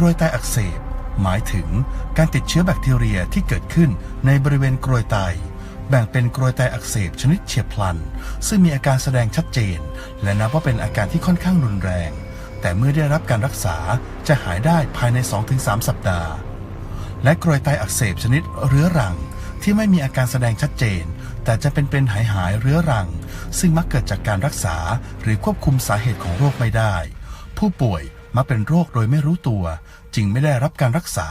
รวยไตอักเสบ หมายถึงการติดเชื้อแบคทีเรียที่เกิดขึ้นในบริเวณกรวยไต แบ่งเป็นกรวยไตอักเสบชนิดเฉียบพลัน ซึ่งมีอาการแสดงชัดเจน และนับว่าเป็นอาการที่ค่อนข้างรุนแรง แต่เมื่อได้รับการรักษาจะหายได้ภายใน 2-3 สัปดาห์ และกรวยไตอักเสบชนิดเรื้อรังที่ไม่มีอาการแสดงชัดเจน แต่จะเป็นเป็นหายหายเรื้อรัง ซึ่งมักเกิดจากการรักษาหรือควบคุมสาเหตุของโรคไม่ได้ ผู้ป่วย มักเป็นโรคโดยไม่รู้ตัว จึงไม่ได้รับการรักษา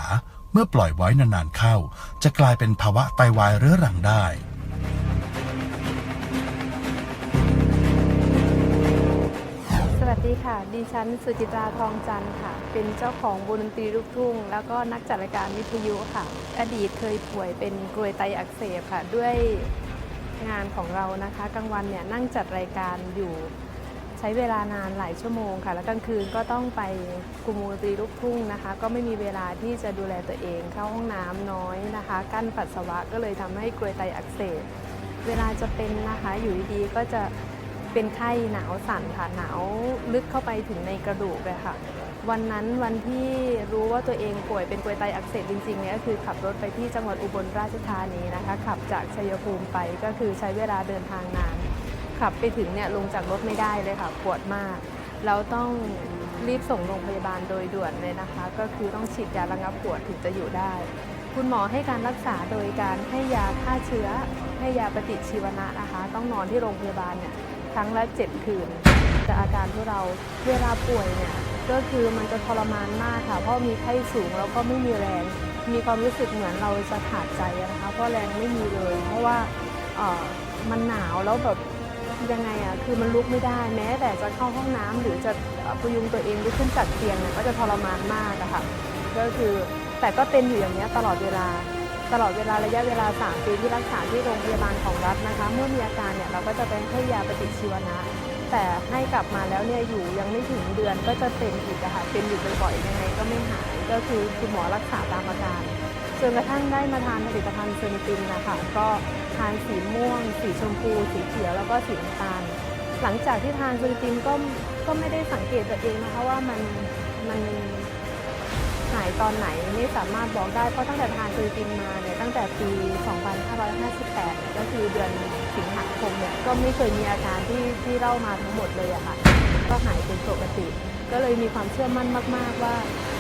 เมื่อปล่อยไว้นานๆเข้า จะกลายเป็นภาวะไตวายเรื้อรังได้สวัสดีค่ะ ดิฉันสุจิตราทองจันทร์ค่ะ เป็นเจ้าของวงดนตรีลูกทุ่ง แล้วก็นักจัดรายการวิทยุค่ะ อดีตเคยป่วยเป็นกรวยไตอักเสบค่ะ ด้วยงานของเรานะคะ กลางวันเนี่ยนั่งจัดรายการอยู่ ใช้เวลานานหลายชั่วโมงค่ะ แล้วกลางคืนก็ต้องไปกุมวงดนตรีลูกทุ่งนะคะ ก็ไม่มีเวลาที่จะดูแลตัวเองเข้าห้องน้ำน้อยนะคะ กั้นปัสสาวะก็เลยทำให้กรวยไตอักเสบเวลาจะเป็นนะคะอยู่ดีๆก็จะเป็นไข้หนาวสั่นค่ะหนาวลึกเข้าไปถึงในกระดูกเลยค่ะ วันนั้นวันที่รู้ว่าตัวเองป่วยเป็นกรวยไตอักเสบจริงๆเนี่ยก็คือขับรถไปที่จังหวัดอุบลราชธานีนะคะ ขับจากชัยภูมิไปก็คือใช้เวลาเดินทางนาน ขับไปถึงเนี่ยลงจากรถไม่ได้เลยค่ะปวดมากแล้วต้องรีบส่งโรงพยาบาลโดยด่วนเลยนะคะ ก็คือต้องฉีดยาระงับปวดถึงจะอยู่ได้ คุณหมอให้การรักษาโดยการให้ยาฆ่าเชื้อ ให้ยาปฏิชีวนะนะคะ ต้องนอนที่โรงพยาบาลเนี่ยครั้งละ7คืนแต่อาการที่เราเวลาป่วยเนี่ยก็คือมันจะทรมานมากค่ะ เพราะมีไข้สูงแล้วก็ไม่มีแรง มีความรู้สึกเหมือนเราจะขาดใจนะคะ เพราะแรงไม่มีเลย เพราะว่าเออมันหนาวแล้วแบบ ยังไงอะคือมันลุกไม่ได้แม้แต่จะเข้าห้องน้ำหรือจะพยุงตัวเองลุกขึ้นจากเตียงเนี่ยก็จะทรมานมากอะค่ะก็คือแต่ก็เป็นอยู่อย่างนี้ตลอดเวลา ตลอดเวลาระยะเวลา 3 ปีที่รักษาที่โรงพยาบาลของรัฐนะคะ เมื่อมีอาการเนี่ยเราก็จะไปให้ยาปฏิชีวนะ แต่ให้กลับมาแล้วเนี่ยอยู่ยังไม่ถึงเดือนก็จะเป็นอีกอะค่ะเป็นอยู่บ่อยๆยังไงก็ไม่หายก็คือคุณหมอรักษาตามอาการ จนกระทั่งได้มาทานผลิตภัณฑ์เซนิตินนะคะก็ทานสีม่วง สีชมพู สีเขียวแล้วก็สีน้ำตาล หลังจากที่ทานเซนิตินก็ก็ไม่ได้สังเกตตัวเองนะคะว่ามันมันหายตอนไหนไม่สามารถบอกได้เพราะตั้งแต่ทานซูจินมาเนี่ยตั้งแต่ปี 2558เนี่ยก็คือเดือนสิงหาคมเนี่ยก็ไม่เคยมีอาการที่ที่เล่ามาทั้งหมดเลยอะค่ะ ก็หายเป็นปกติ ก็เลยมีความเชื่อมั่นมาก ๆว่า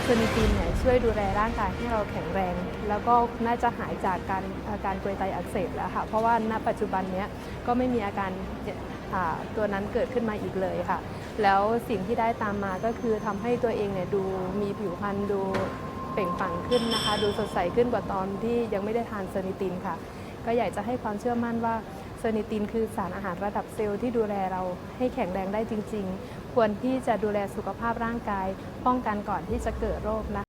เซนิตินเนี่ยช่วยดูแลร่างกายให้เราแข็งแรง แล้วก็น่าจะหายจากการอาการกรวยไตอักเสบแล้วค่ะ เพราะว่าณปัจจุบันเนี้ยก็ไม่มีอาการอ่าตัวนั้นเกิดขึ้นมาอีกเลยค่ะ แล้วสิ่งที่ได้ตามมาก็คือทำให้ตัวเองเนี่ยดูมีผิวพรรณดูเปล่งปลั่งขึ้นนะคะ ดูสดใสขึ้นกว่าตอนที่ยังไม่ได้ทานเซนิตินค่ะ ก็อยากจะให้ความเชื่อมั่นว่า เซนิตินคือสารอาหารระดับเซลล์ที่ดูแลเราให้แข็งแรงได้จริง ๆ ควรที่จะดูแลสุขภาพร่างกาย ป้องกันก่อนที่จะเกิดโรคนะคะ